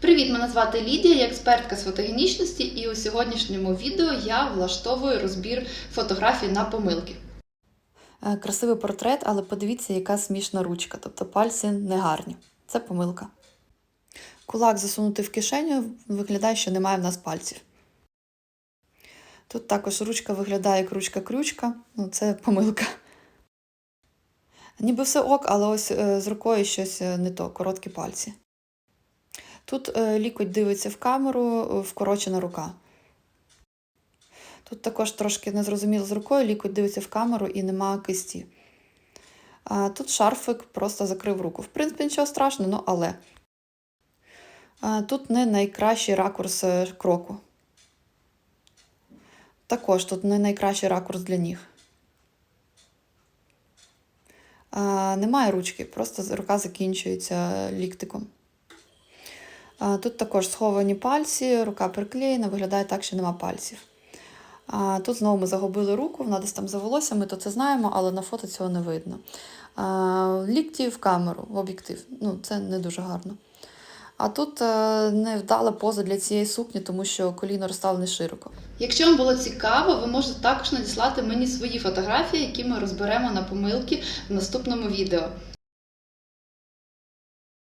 Привіт, мене звати Лідія, я експертка з фотогенічності, і у сьогоднішньому відео я влаштовую розбір фотографій на помилки. Е, Красивий портрет, але подивіться, яка смішна ручка, тобто пальці не гарні. Це помилка. Кулак засунути в кишеню виглядає, що немає в нас пальців. Тут також ручка виглядає як ручка-крючка, ну це помилка. Ніби все ок, але ось е, з рукою щось е, не то, короткі пальці. Тут е, лікоть дивиться в камеру, е, вкорочена рука. Тут також трошки незрозуміло з рукою, лікоть дивиться в камеру і нема кисті. А тут шарфик просто закрив руку. В принципі, нічого страшного, ну але. А тут не найкращий ракурс е, кроку. Також тут не найкращий ракурс для ніг. А, немає ручки, просто рука закінчується ліктиком. Тут також сховані пальці, рука приклеєна, виглядає так, що нема пальців. Тут знову ми загубили руку, вона десь там за ми то це знаємо, але на фото цього не видно. Лікті в камеру, в об'єктив. Ну, це не дуже гарно. А тут е, невдала поза для цієї сукні, тому що коліно розставлене широко. Якщо вам було цікаво, ви можете також надіслати мені свої фотографії, які ми розберемо на помилки в наступному відео.